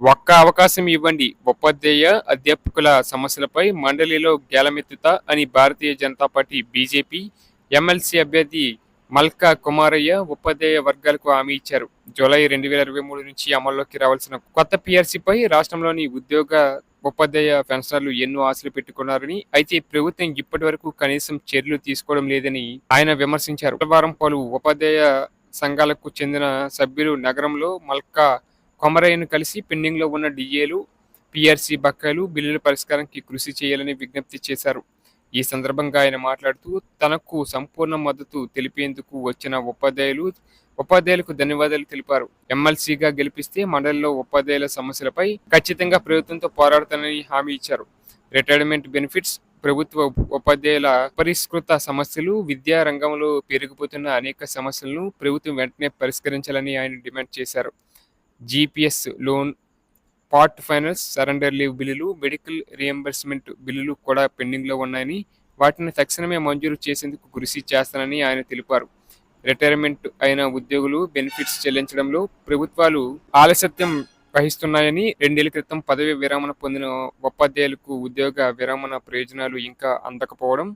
ఒక్క అవకాశం ఇవ్వండి. ఉపాధ్యాయ అధ్యాపకుల సమస్యలపై మండలిలో గేలమెత్తుతా అని Bharatiya Janata party BJP MLC అభ్యర్థి మల్కా కుమారయ్య ఉపాధ్యాయ వర్గాలకు హామీ ఇచ్చారు. జూలై రెండు వేల ఇరవై మూడు నుంచి అమల్లోకి రావాల్సిన కొత్త పిఆర్సీపై రాష్ట్రంలోని ఉద్యోగ ఉపాధ్యాయ పెన్షనర్లు ఎన్నో ఆశలు పెట్టుకున్నారని అయితే ప్రభుత్వం ఇప్పటి వరకు కనీసం చర్యలు తీసుకోవడం లేదని ఆయన విమర్శించారు. వారం పలు ఉపాధ్యాయ సంఘాలకు చెందిన సభ్యులు నగరంలో మల్కా కొమరయ్యను కలిసి పెండింగ్లో ఉన్న డిఏలు పిఆర్సీ బకాయిలు బిల్లుల పరిష్కారానికి కృషి చేయాలని విజ్ఞప్తి చేశారు. ఈ సందర్భంగా ఆయన మాట్లాడుతూ తనకు సంపూర్ణ మద్దతు తెలిపేందుకు వచ్చిన ఉపాధ్యాయులు ఉపాధ్యాయులకు ధన్యవాదాలు తెలిపారు. ఎమ్మెల్సీగా గెలిపిస్తే మండలిలో ఉపాధ్యాయుల సమస్యలపై ఖచ్చితంగా ప్రభుత్వంతో పోరాడతానని హామీ ఇచ్చారు. రిటైర్మెంట్ బెనిఫిట్స్ ప్రభుత్వ ఉపాధ్యాయుల పరిష్కృత సమస్యలు విద్యా రంగంలో పెరిగిపోతున్న అనేక సమస్యలను ప్రభుత్వం వెంటనే పరిష్కరించాలని ఆయన డిమాండ్ చేశారు. GPS loan part finance surrender leave బిల్లులు మెడికల్ రియంబర్స్మెంట్ బిల్లులు కూడా పెండింగ్లో ఉన్నాయని వాటిని తక్షణమే మంజూరు చేసేందుకు కృషి చేస్తానని ఆయన తెలిపారు. రిటైర్మెంట్ అయిన ఉద్యోగులు బెనిఫిట్స్ చెల్లించడంలో ప్రభుత్వాలు ఆలస్యం వహిస్తున్నాయని రెండేళ్ళ క్రితం పదవి విరమణ పొందిన ఉపాధ్యాయులకు ఉద్యోగ విరమణ ప్రయోజనాలు ఇంకా అందకపోవడం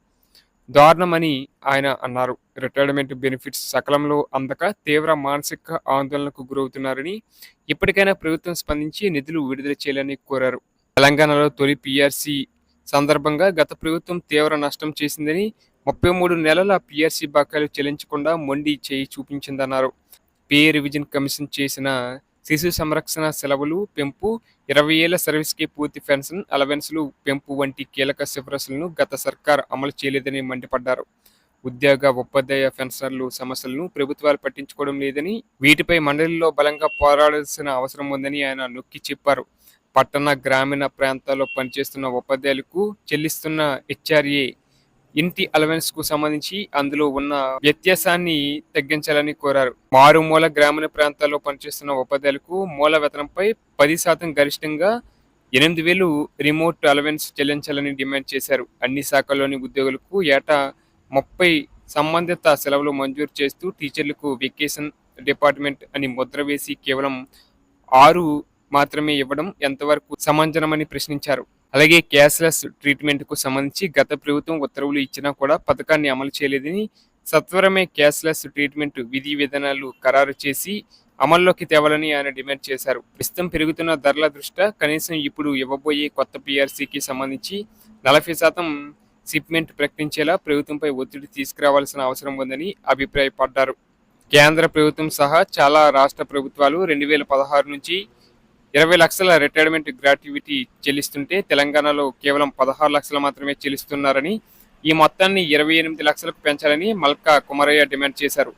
దారుణమని ఆయన అన్నారు. రిటైర్మెంట్ బెనిఫిట్స్ సకలంలో అందక తీవ్ర మానసిక ఆందోళనకు గురవుతున్నారని ఇప్పటికైనా ప్రభుత్వం స్పందించి నిధులు విడుదల చేయాలని కోరారు. తెలంగాణలో తొలి పిఆర్సీ సందర్భంగా గత ప్రభుత్వం తీవ్ర నష్టం చేసిందని ముప్పై మూడు నెలల పిఆర్సీ బకాయిలు చెల్లించకుండా మొండి చేయి చూపించిందన్నారు. పే. రివిజన్ కమిషన్ చేసిన శిశు సంరక్షణ సెలవులు పెంపు ఇరవై ఏళ్ళ సర్వీస్కి పూర్తి పెన్షన్ అలవెన్స్లు పెంపు వంటి కీలక సిఫారసులను గత సర్కార్ అమలు చేయలేదని మండిపడ్డారు. ఉద్యోగ ఉపాధ్యాయ పెన్షనర్లు సమస్యలను ప్రభుత్వాలు పట్టించుకోవడం లేదని వీటిపై మండలిలో బలంగా పోరాడాల్సిన అవసరం ఉందని ఆయన నొక్కి చెప్పారు. పట్టణ గ్రామీణ ప్రాంతాల్లో పనిచేస్తున్న ఉపాధ్యాయులకు చెల్లిస్తున్న హెచ్ఆర్ఏ ఇంటి అలవెన్స్కు సంబంధించి అందులో ఉన్న వ్యత్యాసాన్ని తగ్గించాలని కోరారు. మారుమూల గ్రామీణ ప్రాంతాల్లో పనిచేస్తున్న ఉపాధ్యాయులకు మూల వేతనంపై పది శాతం గరిష్టంగా ఎనిమిది వేలు రిమోట్ అలవెన్స్ చెల్లించాలని డిమాండ్ చేశారు. అన్ని శాఖల్లోని ఉద్యోగులకు ఏటా ముప్పై సంబంధిత సెలవులు మంజూరు చేస్తూ టీచర్లకు వెకేషన్ డిపార్ట్మెంట్ అని ముద్ర వేసి కేవలం ఆరు మాత్రమే ఇవ్వడం ఎంతవరకు సమంజనమని ప్రశ్నించారు. అలాగే క్యాష్లెస్ ట్రీట్మెంట్కు సంబంధించి గత ప్రభుత్వం ఉత్తర్వులు ఇచ్చినా కూడా పథకాన్ని అమలు చేయలేదని సత్వరమే క్యాష్లెస్ ట్రీట్మెంట్ విధి విధానాలు ఖరారు చేసి అమల్లోకి తేవాలని ఆయన డిమాండ్ చేశారు. ప్రస్తుతం పెరుగుతున్న ధరల దృష్ట్యా కనీసం ఇప్పుడు ఇవ్వబోయే కొత్త పీఆర్సీకి సంబంధించి నలభై శాతం షిప్మెంట్ ప్రకటించేలా ప్రభుత్వంపై ఒత్తిడి తీసుకురావాల్సిన అవసరం ఉందని అభిప్రాయపడ్డారు. కేంద్ర ప్రభుత్వం సహా చాలా రాష్ట్ర ప్రభుత్వాలు రెండు వేల పదహారు నుంచి ఇరవై లక్షల రిటైర్మెంట్ గ్రాట్యుటీ చెల్లిస్తుంటే తెలంగాణలో కేవలం పదహారు లక్షలు మాత్రమే చెల్లిస్తున్నారని ఈ మొత్తాన్ని ఇరవై ఎనిమిది లక్షలకు పెంచాలని మల్కా కుమరయ్య డిమాండ్ చేశారు.